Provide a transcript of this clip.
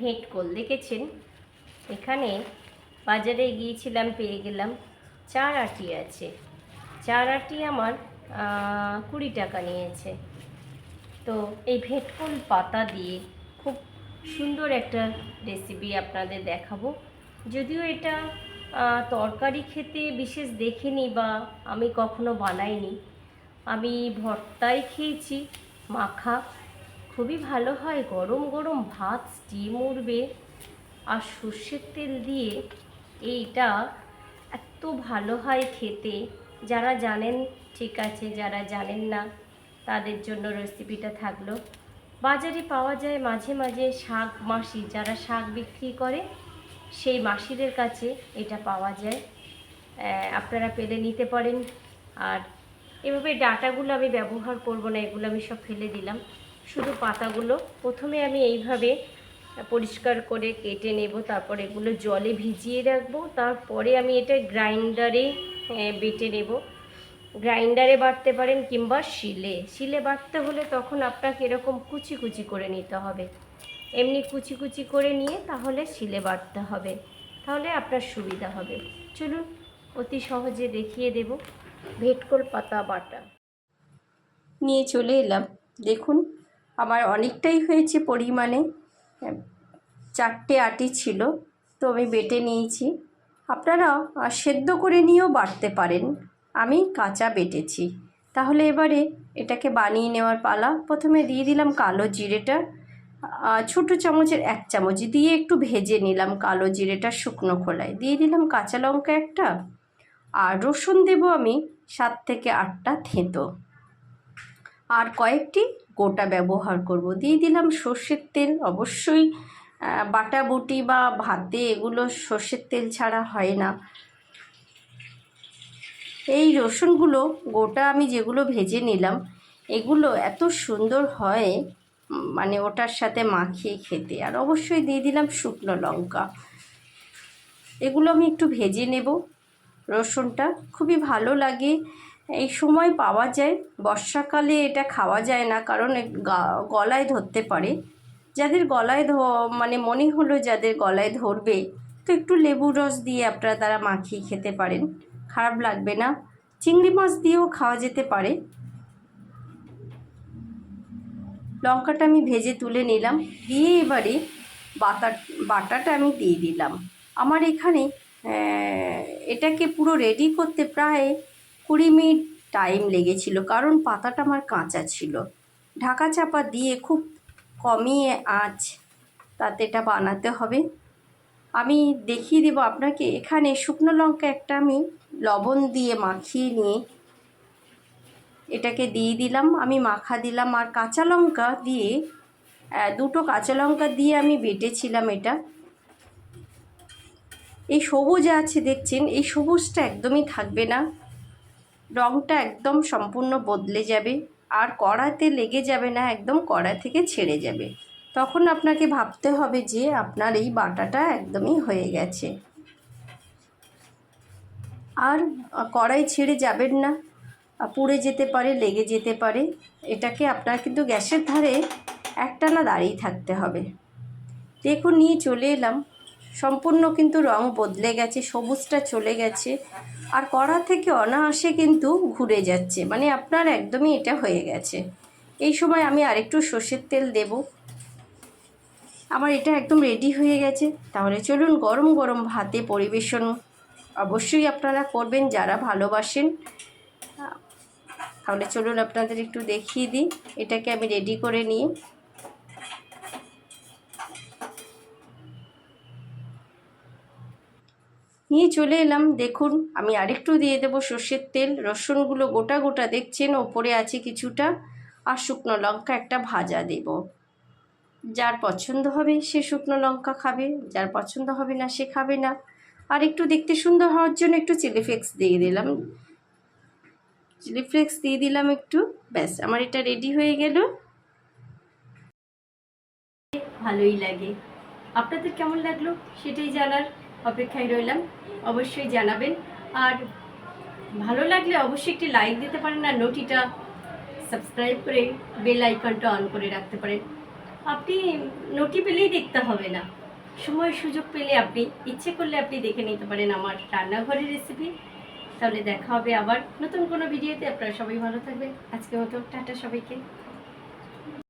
ভেটকোল দেখেছেন? এখানে বাজারে গিয়েছিলাম, পেয়ে গেলাম। চার আটি আছে। চার আটি আমার কুড়ি টাকা নিয়েছে। তো এই ভেটকোল পাতা দিয়ে খুব সুন্দর একটা রেসিপি আপনাদের দেখাবো। যদিও এটা তরকারি খেতে বিশেষ দেখিনি বা আমি কখনো বানাইনি। আমি ভর্তাই খেয়েছি, মাখা। খুবই ভালো হয়। গরম গরম ভাত স্টিম উঠবে আর সর্ষের তেল দিয়ে এইটা এত ভালো হয় খেতে। যারা জানেন, ঠিক আছে, যারা জানেন না, তাদের জন্য রেসিপিটা থাকল। বাজারে পাওয়া যায় মাঝে মাঝে শাক মাসি, যারা শাক বিক্রি করে, সেই মাসিদের কাছে এটা পাওয়া যায়। আপনারা পেলে নিতে পারেন। আর এভাবে ডাটাগুলো আমি ব্যবহার করব না, এগুলো আমি সব ফেলে দিলাম। শুধু পাতাগুলো। প্রথমে আমি এইভাবে পরিষ্কার করে কেটে নেব, তারপর এগুলো জলে ভিজিয়ে রাখব, তারপরে আমি এটা গ্রাইন্ডারে বেটে নেব। গ্রাইন্ডারে বাটতে পারেন কিংবা শিলে। শিলে বাটতে হলে তখন আপনাকে এরকম কুচি কুচি করে নিতে হবে। এমনি কুচি কুচি করে নিয়ে তাহলে শিলে বাটতে হবে। তাহলে আপনার সুবিধা হবে। চলুন অতি সহজে দেখিয়ে দেব। ভেটকোল পাতা বাটা। নিয়ে চলে এলাম। দেখুন আমার অনেকটাই হয়েছে পরিমাণে। চারটে আটি ছিল, তো আমি বেটে নিয়েছি। আপনারা সেদ্ধ করে নিয়েও বাটতে পারেন। আমি কাঁচা বেটেছি। তাহলে এবারে এটাকে বানিয়ে নেওয়ার পালা। প্রথমে দিয়ে দিলাম কালো জিরেটা। ছোটো চামচের এক চামচ দিয়ে একটু ভেজে নিলাম কালো জিরেটা শুকনো খোলায়। দিয়ে দিলাম কাঁচা লঙ্কা একটা। আর রসুন দেবো আমি সাত থেকে আটটা থেঁতো। আর কয়েকটি গোটা ব্যবহার করব। দিয়ে দিলাম সর্ষের তেল। অবশ্যই আহ, বাটাবুটি বা ভাতে এগুলো সর্ষের তেল ছাড়া হয় না। এই রসুনগুলো গোটা আমি যেগুলো ভেজে নিলাম এগুলো এত সুন্দর হয় মানে ওটার সাথে মাখিয়ে খেতে। আর অবশ্যই দিয়ে দিলাম শুকনো লঙ্কা। এগুলো আমি একটু ভেজে নেব। রসুনটা খুবই ভালো লাগে। এই সময় পাওয়া যায়। বর্ষাকালে এটা খাওয়া যায় না, কারণ গলায় ধরতে পারে। যাদের গলায় ধ মানে মনে হলো যাদের গলায় ধরবে, তো একটু লেবুর রস দিয়ে আপনারা তারা মাখিয়ে খেতে পারেন। খারাপ লাগবে না। চিংড়ি মাছ দিয়েও খাওয়া যেতে পারে। লঙ্কাটা আমি ভেজে তুলে নিলাম। দিয়ে এবারে বাটা বাটাটা আমি দিয়ে দিলাম। আমার এখানে এটাকে পুরো রেডি করতে প্রায় কুড়ি মিনিট টাইম লেগেছিল, কারণ পাতাটা আমার কাঁচা ছিল। ঢাকা চাপা দিয়ে খুব কমিয়ে আঁচ তাতে এটা বানাতে হবে। আমি দেখিয়ে দেবো আপনাকে, এখানে শুকনো লঙ্কা একটা আমি লবণ দিয়ে মাখিয়ে নিয়ে এটাকে দিয়ে দিলাম, আমি মাখা দিলাম, আর কাঁচা লঙ্কা দিয়ে দুটো কাঁচা লঙ্কা দিয়ে আমি বেটেছিলাম এটা। এই সবুজ আছে দেখছেন, এই সবুজটা একদমই থাকবে না। রঙটা একদম সম্পূর্ণ বদলে যাবে। আর কড়াতে লেগে যাবে না, একদম কড়া থেকে ছেড়ে যাবে। তখন আপনাকে ভাবতে হবে যে আপনার এই বাটাটা একদমই হয়ে গেছে। আর কড়াই ছেড়ে যাবেন না। পুড়ে যেতে পারে, লেগে যেতে পারে। এটাকে আপনার কিন্তু গ্যাসের ধারে একটানা দাঁড়িয়ে থাকতে হবে। দেখুন, নিয়ে চলে এলাম। সম্পূর্ণ কিন্তু রং বদলে গেছে, সবুজটা চলে গেছে। আর কড়া থেকে অনায়াসে কিন্তু ঘুরে যাচ্ছে। মানে আপনার একদমই এটা হয়ে গেছে। এই সময় আমি আরেকটু সর্ষের তেল দেব। আমার এটা একদম রেডি হয়ে গেছে। তাহলে চলুন গরম গরম ভাতে পরিবেশন অবশ্যই আপনারা করবেন, যারা ভালোবাসেন। তাহলে চলুন আপনাদের একটু দেখিয়ে দিই। এটাকে আমি রেডি করে নিয়ে নিয়ে চলে এলাম। দেখুন, আমি আরেকটু দিয়ে দেবো সর্ষের তেল। রসুনগুলো গোটা গোটা দেখছেন, ওপরে আছে কিছুটা। আর শুকনো লঙ্কা একটা ভাজা দেব। যার পছন্দ হবে সে শুকনো লঙ্কা খাবে, যার পছন্দ হবে না সে খাবে না। আর একটু দেখতে সুন্দর হওয়ার জন্য একটু চিলি ফ্লেক্স দিয়ে দিলাম। চিলি ফ্লেক্স দিয়ে দিলাম একটু। ব্যাস, আমার এটা রেডি হয়ে গেল। ভালোই লাগে। আপনাদের কেমন লাগল সেটাই জানার। অপেক্ষায় রইলাম। অবশ্যই জানাবেন। আর ভালো লাগলে অবশ্যই একটি লাইক দিতে পারেন আর নোটিটা সাবস্ক্রাইব করে বেল আইকনটা অন করে রাখতে পারেন। আপনি নোটি পেলেই দেখতে হবে না। সময় সুযোগ পেলে আপনি, ইচ্ছে করলে আপনি দেখে নিতে পারেন আমার রান্নাঘরের রেসিপি তাহলে দেখা হবে আবার নতুন কোনো ভিডিওতে আপনারা সবাই ভালো থাকবেন। আজকের মতো টাটা সবাইকে।